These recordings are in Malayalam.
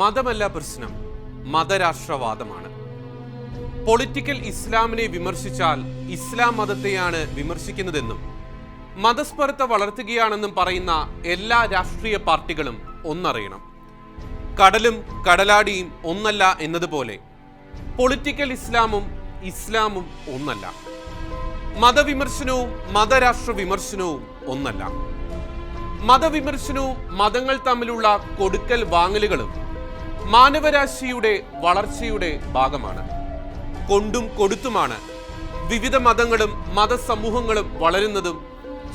മതമല്ല പ്രശ്നം മതരാഷ്ട്രവാദമാണ്. പൊളിറ്റിക്കൽ ഇസ്ലാമിനെ വിമർശിച്ചാൽ ഇസ്ലാം മതത്തെയാണ് വിമർശിക്കുന്നതെന്നും മതസ്പർദ്ധ വളർത്തുകയാണെന്നും പറയുന്ന എല്ലാ രാഷ്ട്രീയ പാർട്ടികളും ഒന്നറിയണം. കടലും കടലാടിയും ഒന്നല്ല എന്നതുപോലെ പൊളിറ്റിക്കൽ ഇസ്ലാമും ഇസ്ലാമും ഒന്നല്ല. മതവിമർശനവും മതരാഷ്ട്ര വിമർശനവും ഒന്നല്ല. മതവിമർശനവും മതങ്ങൾ തമ്മിലുള്ള കൊടുക്കൽ വാങ്ങലുകളും മാനവരാശിയുടെ വളർച്ചയുടെ ഭാഗമാണ്. കൊണ്ടും കൊടുത്തുമാണ് വിവിധ മതങ്ങളും മതസമൂഹങ്ങളും വളരുന്നതും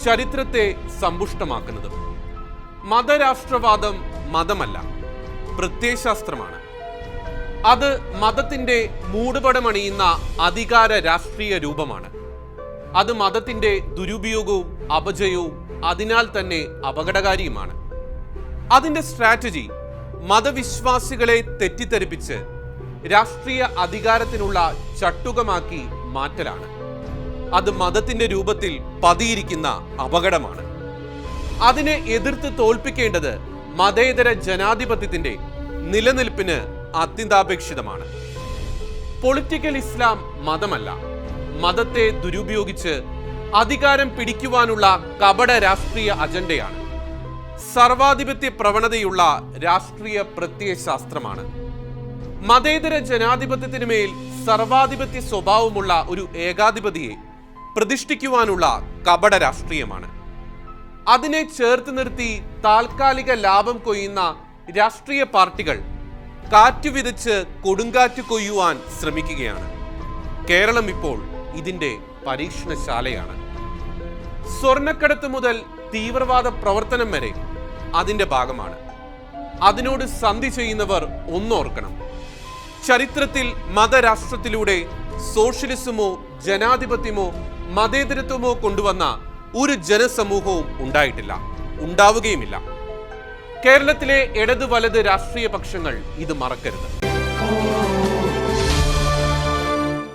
ചരിത്രത്തെ സമ്പുഷ്ടമാക്കുന്നതും. മതരാഷ്ട്രവാദം മതമല്ല പ്രത്യയശാസ്ത്രമാണ്. അത് മതത്തിന്റെ മൂടുപടമണിയുന്ന അധികാര രാഷ്ട്രീയ രൂപമാണ്. അത് മതത്തിന്റെ ദുരുപയോഗവും അപജയവും അതിനാൽ തന്നെ അപകടകാരിയുമാണ്. അതിന്റെ സ്ട്രാറ്റജി മതവിശ്വാസികളെ തെറ്റിദ്ധരിപ്പിച്ച് രാഷ്ട്രീയ അധികാരത്തിനുള്ള ചട്ടുകമാക്കി മാറ്റലാണ്. അത് മതത്തിന്റെ രൂപത്തിൽ പതിയിരിക്കുന്ന അപകടമാണ്. അതിനെ എതിർത്ത് തോൽപ്പിക്കേണ്ടത് മതേതര ജനാധിപത്യത്തിന്റെ നിലനിൽപ്പിന് അത്യന്താപേക്ഷിതമാണ്. പൊളിറ്റിക്കൽ ഇസ്ലാം മതമല്ല മതത്തെ ദുരുപയോഗിച്ച് അധികാരം പിടിക്കുവാനുള്ള കപട രാഷ്ട്രീയ അജണ്ടയാണ്. സർവാധിപത്യ പ്രവണതയുള്ള രാഷ്ട്രീയ പ്രത്യയശാസ്ത്രമാണ് മതേതര ജനാധിപത്യത്തിന് മേൽ സർവാധിപത്യ സ്വഭാവമുള്ള ഒരു ഏകാധിപതിയെ പ്രതിഷ്ഠിക്കുവാനുള്ള കപട രാഷ്ട്രീയമാണ്. അതിനെ ചേർത്ത് നിർത്തി താൽക്കാലിക ലാഭം കൊയ്യുന്ന രാഷ്ട്രീയ പാർട്ടികൾ കാറ്റു വിതച്ച് കൊടുങ്കാറ്റ് കൊയ്യുവാൻ ശ്രമിക്കുകയാണ്. കേരളം ഇപ്പോൾ ഇതിന്റെ പരീക്ഷണശാലയാണ്. സ്വർണക്കടത്ത് മുതൽ തീവ്രവാദ പ്രവർത്തനം വരെ അതിന്റെ ഭാഗമാണ്. അതിനോട് സന്ധി ചെയ്യുന്നവർ ഒന്നോർക്കണം. ചരിത്രത്തിൽ മതരാഷ്ട്രത്തിലൂടെ സോഷ്യലിസമോ ജനാധിപത്യമോ മതേതരത്വമോ കൊണ്ടുവന്ന ഒരു ജനസമൂഹവും ഉണ്ടായിട്ടില്ല ഉണ്ടാവുകയുമില്ല. കേരളത്തിലെ ഇടതു വലത് രാഷ്ട്രീയ പക്ഷങ്ങൾ ഇത് മറക്കരുത്.